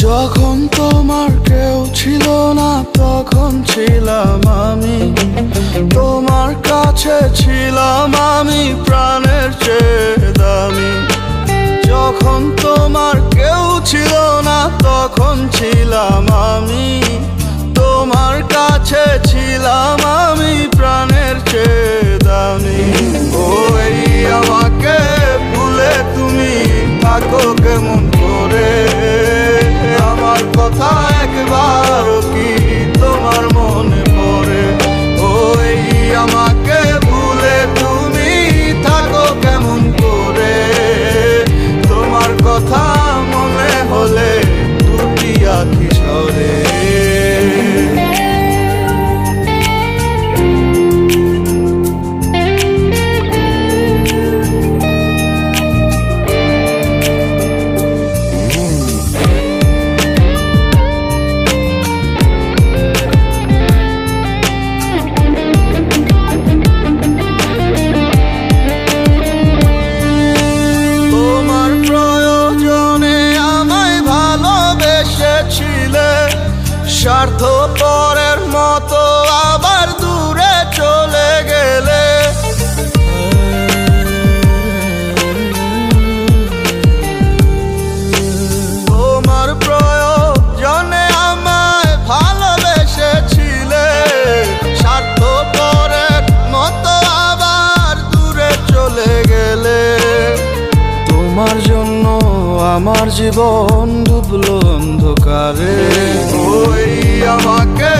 যখন তোমার কেউ ছিল না, তখন ছিলাম আমি। তোমার কাছে ছিলাম আমি, প্রাণের চেয়ে দামি। যখন তোমার কেউ ছিল না, তখন ছিলাম আমি। জন্য আমার জীবন ডুবল অন্ধকারে। ওই আমাকে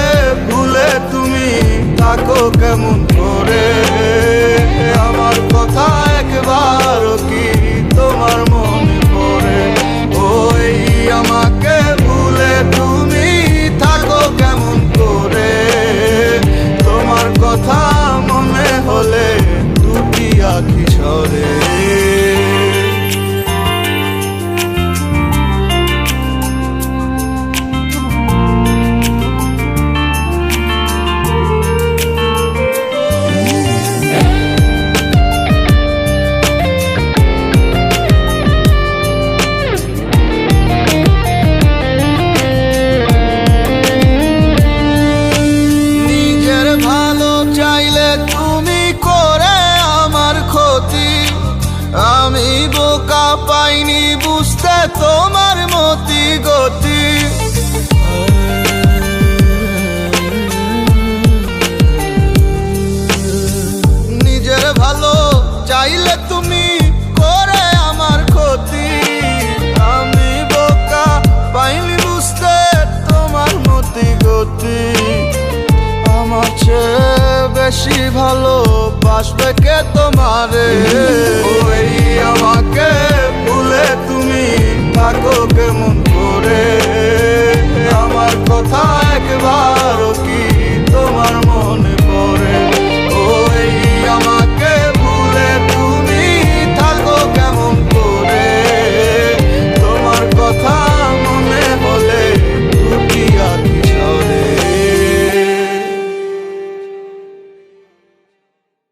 আমি বোকা পাইনি, বুঝতে তোমার মতি গতি। নিজের ভালো চাইলে তুমি করে আমার ক্ষতি। আমি বোকা পাইনি, বুঝতে তোমার মতি গতি। আমার চেয়ে বেশি ভালো বাসবে কে তোমারে? I'll go makokemu